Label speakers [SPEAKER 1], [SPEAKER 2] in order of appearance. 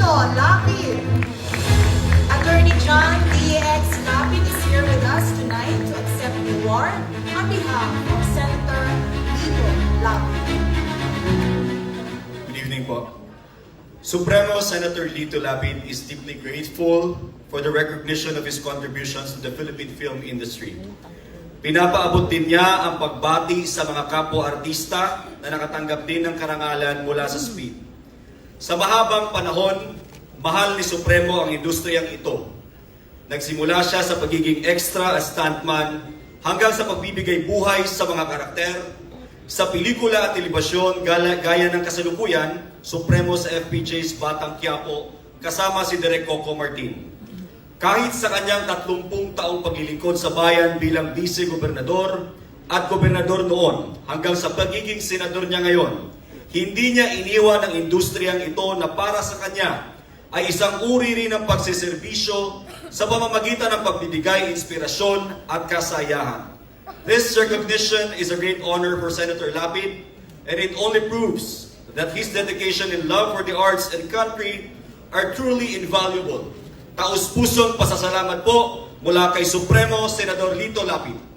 [SPEAKER 1] Lito Lapid. Attorney John D.X. Lapid is here with us tonight to accept the award on behalf of Senator Lito Lapid.
[SPEAKER 2] Good evening po. Supremo Senator Lito Lapid is deeply grateful for the recognition of his contributions to the Philippine film industry. Pinapaabot din niya ang pagbati sa mga kapwa-artista na nakatanggap din ng karangalan mula sa SPEED. Sa mahabang panahon, mahal ni Supremo ang industriyang ito. Nagsimula siya sa pagiging extra as stuntman hanggang sa pagbibigay buhay sa mga karakter, sa pelikula at telebasyon gaya ng kasalukuyan, Supremo sa FPJ's Batang Quiapo kasama si Direk Coco Martin. Kahit sa kanyang 30 taong paglilingkod sa bayan bilang vice-gobernador at gobernador noon hanggang sa pagiging senador niya ngayon, hindi niya iniwan ang industriyang ito na para sa kanya ay isang uri rin ng pagsiservisyo sa pamamagitan ng pagbibigay inspirasyon at kasayahan. This recognition is a great honor for Senator Lapid and it only proves that his dedication and love for the arts and country are truly invaluable. Taus-pusong pasasalamat po mula kay Supremo Senador Lito Lapid.